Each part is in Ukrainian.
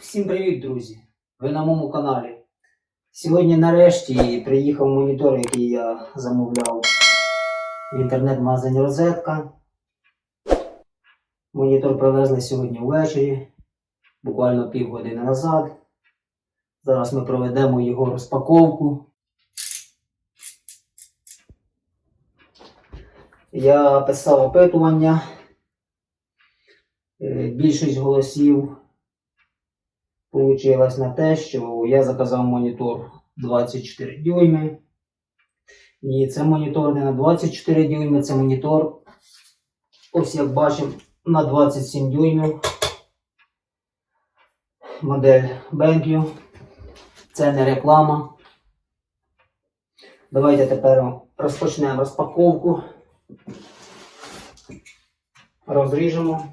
Всім привіт, друзі! Ви на моєму каналі. Сьогодні нарешті приїхав монітор, який я замовляв в інтернет-магазині Розетка. Монітор привезли сьогодні ввечері, буквально півгодини назад. Зараз ми проведемо його розпаковку. Я писав опитування. Е, Більшість голосів Получилось на те, що я заказав монітор 24 дюйми. І це монітор не на 24 дюйми, це монітор, ось як бачимо, на 27 дюймів. Модель BenQ. Це не реклама. Давайте тепер розпочнемо розпаковку. Розріжемо.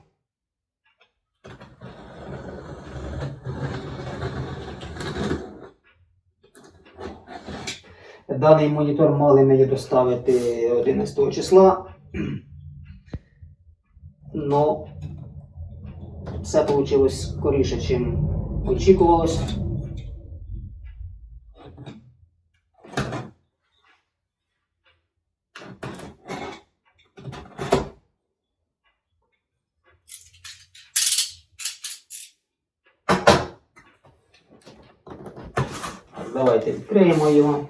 Даний монітор мали мені доставити 11 числа. Но все вийшло скоріше, ніж очікувалось. Давайте відкриємо його.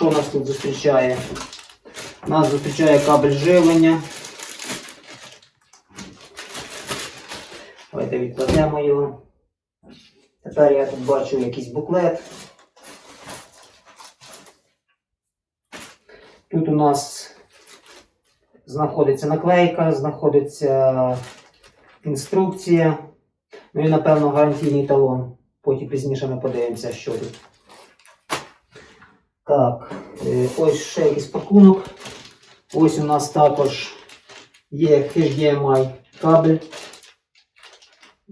Що нас тут зустрічає? Нас зустрічає кабель живлення. Давайте відкладемо його. Тепер я тут бачу якийсь буклет. Тут у нас знаходиться наклейка, знаходиться інструкція. Ну і, напевно, гарантійний талон. Потім пізніше ми подивимося, що тут. Так, ось ще якийсь пакунок. Ось у нас також є HDMI кабель.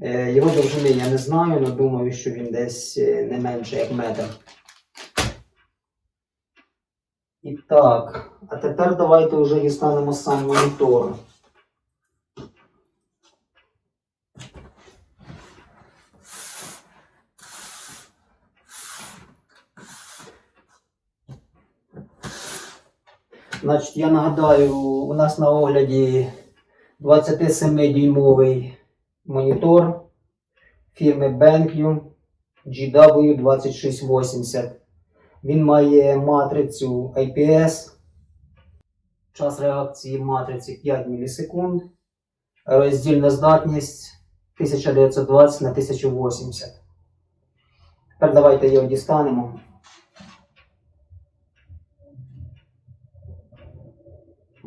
Е, Його довжини я не знаю, але думаю, що він десь е, не менше як метр. І так, а тепер давайте вже дістанемо сам монітор. Значить, я нагадаю, у нас на огляді 27-дюймовий монітор фірми BenQ GW2680. Він має матрицю IPS. Час реакції матриці 5 мілісекунд. Роздільна здатність 1920 на 1080. Тепер давайте його дістанемо.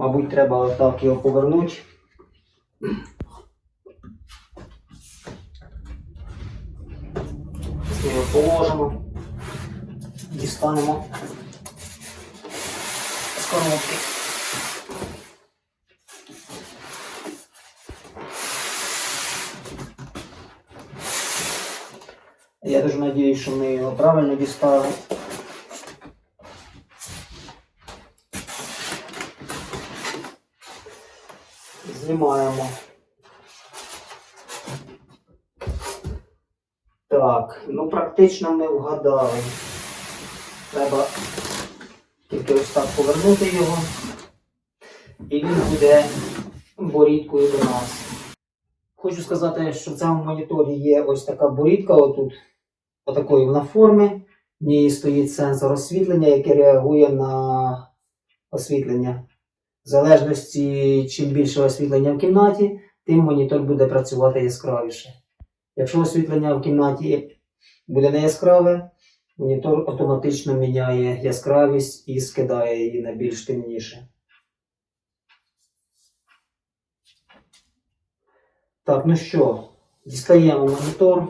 Мабуть, треба отак його повернути. Його положимо, дістанемо з коробки. Я дуже сподіваюся, що ми його правильно дістали. Знімаємо. Так, ну практично ми вгадали. Треба тільки ось так повернути його. І він буде борідкою до нас. Хочу сказати, що в цьому моніторі є ось така борідка отут. Отакої вона форми. В ній стоїть сенсор освітлення, який реагує на освітлення. В залежності, чим більше освітлення в кімнаті, тим монітор буде працювати яскравіше. Якщо освітлення в кімнаті буде не яскраве, монітор автоматично міняє яскравість і скидає її на більш темніше. Так, ну що, дістаємо монітор.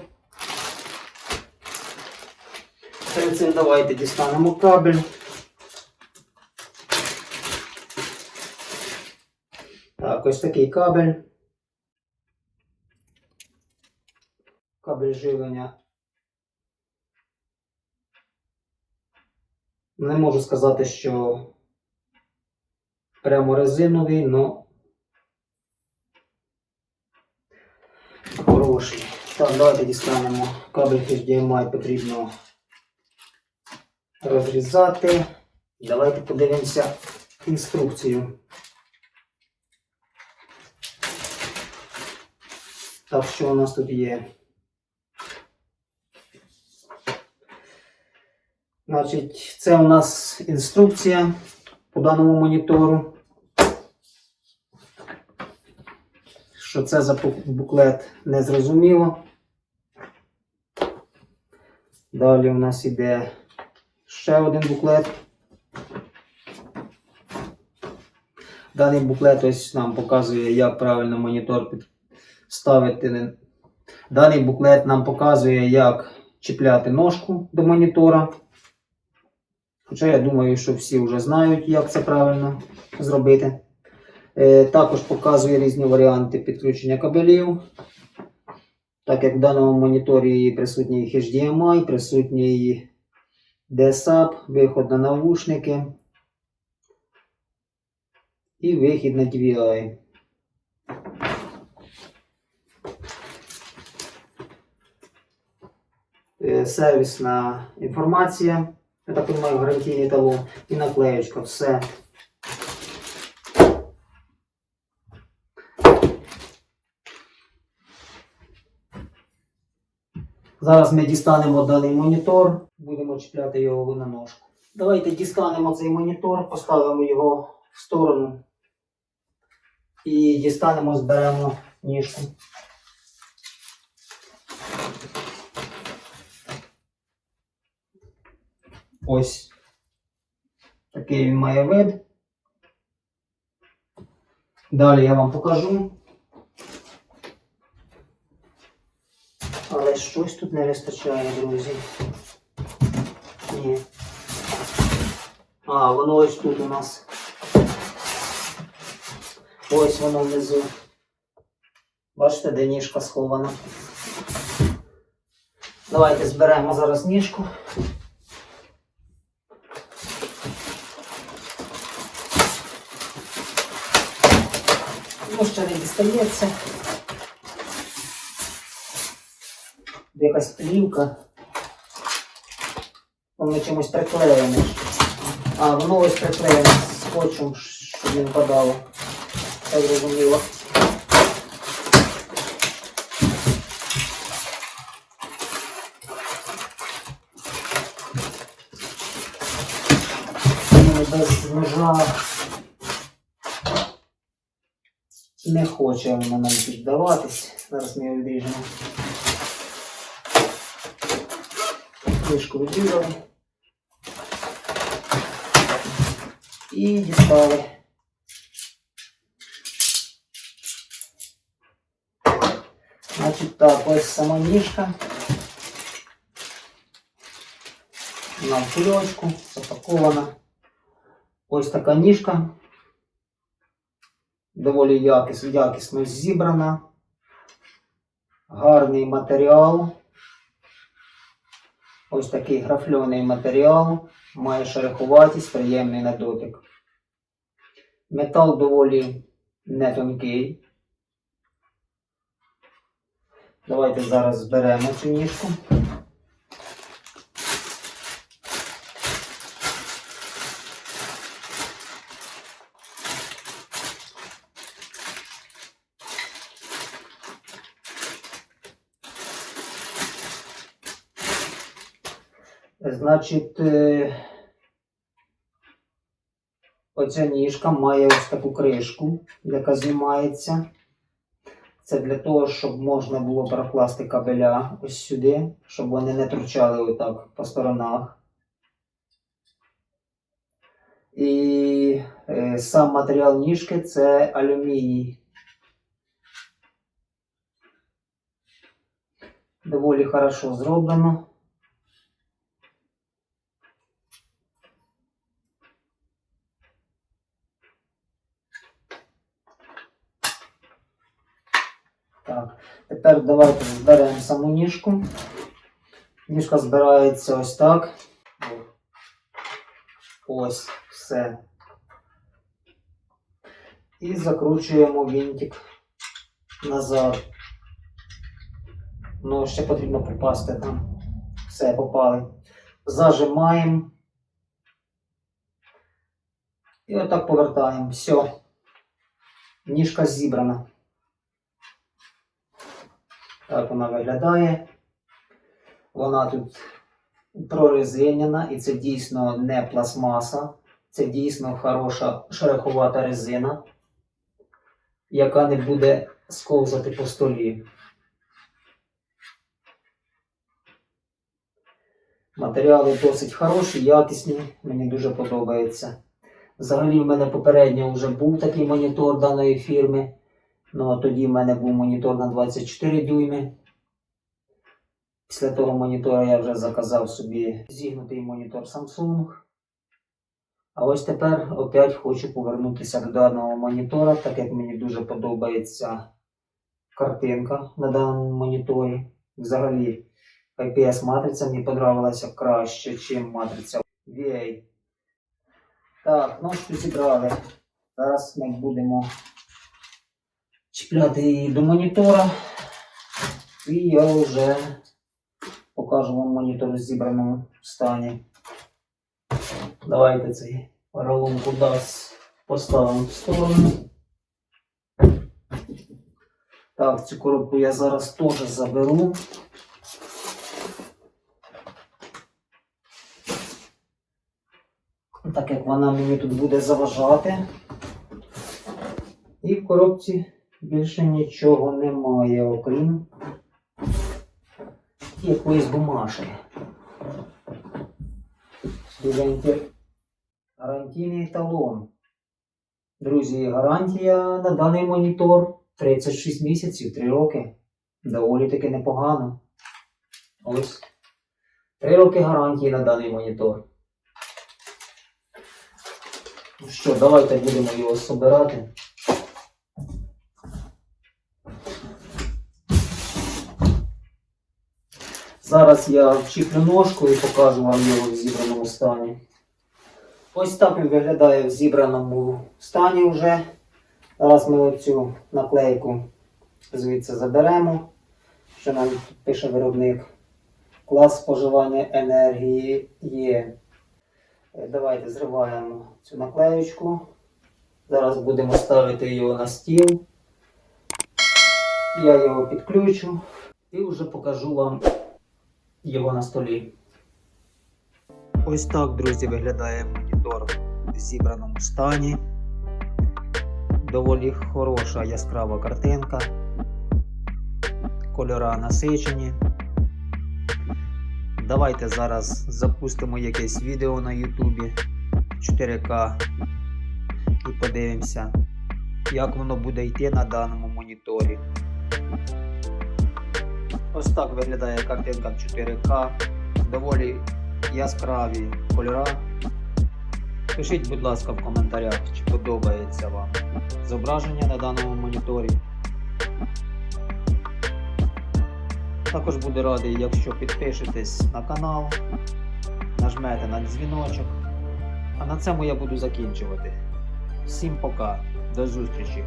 Перед цим давайте дістанемо кабель. Так, ось такий кабель. Кабель живлення. Не можу сказати, що прямо резиновий, но хороший. Так, давайте дістанемо кабель HDMI потрібно розрізати. Давайте подивимося інструкцію. Так, що у нас тут є? Значить, це у нас інструкція по даному монітору. Що це за буклет не зрозуміло. Далі у нас іде ще один буклет. Даний буклет ось нам показує, як правильно монітор підставити. Даний буклет нам показує, як чіпляти ножку до монітора. Хоча я думаю, що всі вже знають, як це правильно зробити. Е, Також показує різні варіанти підключення кабелів. Так як в даному моніторі присутній HDMI, присутній DSAP, виход на навушники і вихід на DVI. Е, Сервісна інформація. Я так розумію, гарантійний талон і наклеєчка, все. Зараз ми дістанемо даний монітор, будемо чіпляти його на ножку. Давайте дістанемо цей монітор, поставимо його в сторону і дістанемо, зберемо ніжку. Ось такий він має вид. Далі я вам покажу. Але щось тут не вистачає, друзі. Ні. А, воно ось тут у нас. Ось воно внизу. Бачите, де ніжка схована. Давайте зберемо зараз ніжку. Ще не дістається. Якась плівка. Воно чимось приклеєне. А, воно ось приклеєне скотчем, щоб не впадало. Так зрозуміло. Без ножа не хоче воно нам піддаватись. Зараз ми його відріжемо. Книжку відрізали. І дістали. Значить так, ось сама ніжка. На в кульочку запакована. Ось така ніжка. Доволі якісно, якісно зібрана. Гарний матеріал. Ось такий графльоний матеріал. Має шероховатість, приємний на дотик. Метал доволі не тонкий. Давайте зараз зберемо цю ніжку. Значить, е, оця ніжка має ось таку кришку, яка знімається. Це для того, щоб можна було прокласти кабеля ось сюди, щоб вони не торчали отак по сторонах. І е, сам матеріал ніжки це алюміній. Доволі хорошо зроблено. Так, тепер давайте зберемо саму ніжку. Ніжка збирається ось так. Ось все. І закручуємо вінтик назад. Ну, ще потрібно попасти там. Все, попали. Зажимаємо. І отак повертаємо. Все. Ніжка зібрана. Так вона виглядає. Вона тут прорезинена і це дійсно не пластмаса. Це дійсно хороша шероховата резина, яка не буде сковзати по столі. Матеріали досить хороші, якісні, мені дуже подобається. Взагалі, в мене попередньо вже був такий монітор даної фірми. Ну а тоді в мене був монітор на 24 дюйми. Після того монітора я вже заказав собі зігнутий монітор Samsung. А ось тепер опять хочу повернутися до даного монітора, так як мені дуже подобається картинка на даному моніторі. Взагалі, IPS матриця мені подобалася краще, ніж матриця VA. Так, ножку зібрали. Зараз ми будемо чіпляти її до монітора. І я вже покажу вам монітор в зібраному стані. Давайте цей поролонку DAS поставимо в сторону. Так, цю коробку я зараз теж заберу. Так як вона мені тут буде заважати. І в коробці більше нічого немає, окрім якоїсь бумажки. Студенті гарантійний талон. Друзі, гарантія на даний монітор 36 місяців, 3 роки. Доволі таки непогано. Ось. 3 роки гарантії на даний монітор. Ну що, давайте будемо його собирати. Зараз я вчіплю ножку і покажу вам його в зібраному стані. Ось так він виглядає в зібраному стані вже. Зараз ми оцю наклейку звідси заберемо. Що нам тут пише виробник. Клас споживання енергії є. Давайте зриваємо цю наклеючку. Зараз будемо ставити його на стіл. Я його підключу і вже покажу вам його на столі. Ось так, друзі, виглядає монітор в зібраному стані. Доволі хороша яскрава картинка. Кольора насичені. Давайте зараз запустимо якесь відео на Ютубі 4К і подивимося, як воно буде йти на даному моніторі. Ось так виглядає картинка в 4К. Доволі яскраві кольора. Пишіть, будь ласка, в коментарях, чи подобається вам зображення на даному моніторі. Також буду радий, якщо підпишетесь на канал, нажмете на дзвіночок. А на цьому я буду закінчувати. Всім пока, до зустрічі!